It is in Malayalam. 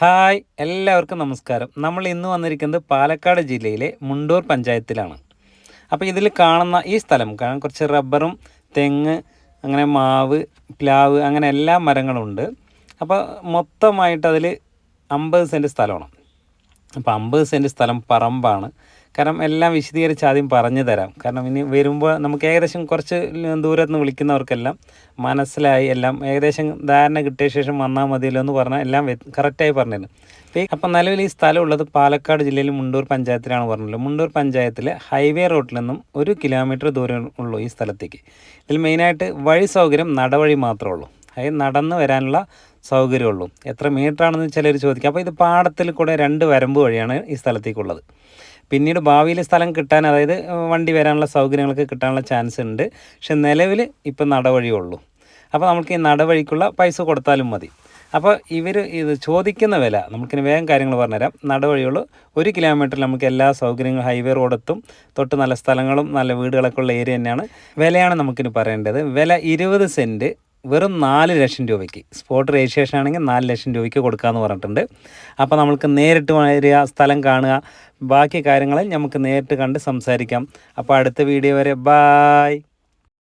ഹായ് എല്ലാവർക്കും നമസ്കാരം. നമ്മൾ ഇന്ന് വന്നിരിക്കുന്നത് പാലക്കാട് ജില്ലയിലെ മുണ്ടൂർ പഞ്ചായത്തിലാണ്. അപ്പോൾ ഇതിൽ കാണുന്ന ഈ സ്ഥലം കാരണം കുറച്ച് റബ്ബറും തെങ്ങ് അങ്ങനെ മാവ് പ്ലാവ് അങ്ങനെ എല്ലാ മരങ്ങളുണ്ട് അപ്പോൾ മൊത്തമായിട്ട് അതിൽ അമ്പത് സെന്റ് സ്ഥലമാണ്. അപ്പോൾ അമ്പത് സെന്റ് സ്ഥലം പറമ്പാണ്. കാരണം എല്ലാം വിശദീകരിച്ച് ആദ്യം പറഞ്ഞു തരാം. കാരണം ഇനി വരുമ്പോൾ നമുക്ക് ഏകദേശം കുറച്ച് ദൂരത്ത് നിന്ന് വിളിക്കുന്നവർക്കെല്ലാം മനസ്സിലായി എല്ലാം ഏകദേശം ധാരണ കിട്ടിയ ശേഷം വന്നാൽ മതിയല്ലോ എന്ന് പറഞ്ഞാൽ എല്ലാം കറക്റ്റായി പറഞ്ഞിരുന്നു. അപ്പം നിലവിൽ ഈ സ്ഥലം ഉള്ളത് പാലക്കാട് ജില്ലയിൽ മുണ്ടൂർ പഞ്ചായത്തിലാണ് പറഞ്ഞത് മുണ്ടൂർ പഞ്ചായത്തിലെ ഹൈവേ റോഡിൽ നിന്നും ഒരു കിലോമീറ്റർ ദൂരം ഉള്ളൂ ഈ സ്ഥലത്തേക്ക്. ഇതിൽ മെയിനായിട്ട് വഴി സൗകര്യം നടവഴി മാത്രമേ ഉള്ളൂ. അതായത് നടന്ന് വരാനുള്ള സൗകര്യമുള്ളൂ. എത്ര മീറ്റർ ആണെന്ന് ചിലർ ചോദിക്കും. അപ്പോൾ ഇത് പാടത്തിൽ കൂടെ രണ്ട് വരമ്പ് വഴിയാണ് ഈ സ്ഥലത്തേക്കുള്ളത്. പിന്നീട് ഭാവിയിൽ സ്ഥലം കിട്ടാൻ അതായത് വണ്ടി വരാനുള്ള സൗകര്യങ്ങൾക്ക് കിട്ടാനുള്ള ചാൻസ് ഉണ്ട്. പക്ഷെ നിലവിൽ ഇപ്പം നടവഴിയുള്ളൂ. അപ്പോൾ നമുക്ക് ഈ നടവഴിക്കുള്ള പൈസ കൊടുത്താലും മതി. അപ്പോൾ ഇവർ ഇത് ചോദിക്കുന്ന വില നമുക്കിനി വേഗം കാര്യങ്ങൾ പറഞ്ഞുതരാം. നടവഴിയുള്ളൂ ഒരു കിലോമീറ്ററിൽ നമുക്ക് എല്ലാ സൗകര്യങ്ങളും ഹൈവേ റോഡെത്തും തൊട്ട് നല്ല സ്ഥലങ്ങളും നല്ല വീടുകളൊക്കെ ഉള്ള ഏരിയ തന്നെയാണ് വിലയാണ് നമുക്കിനി പറയേണ്ടത്. വില ഇരുപത് സെന്റ് വെറും നാല് ലക്ഷം രൂപയ്ക്ക്. സ്പോട്ട് രജിസ്ട്രേഷൻ ആണെങ്കിൽ നാല് ലക്ഷം രൂപയ്ക്ക് കൊടുക്കാമെന്ന് പറഞ്ഞിട്ടുണ്ട്. അപ്പോൾ നമുക്ക് നേരിട്ട് വരിക സ്ഥലം കാണുക ബാക്കി കാര്യങ്ങളിൽ നമുക്ക് നേരിട്ട് കണ്ട് സംസാരിക്കാം. അപ്പോൾ അടുത്ത വീഡിയോ വരെ. ബായ്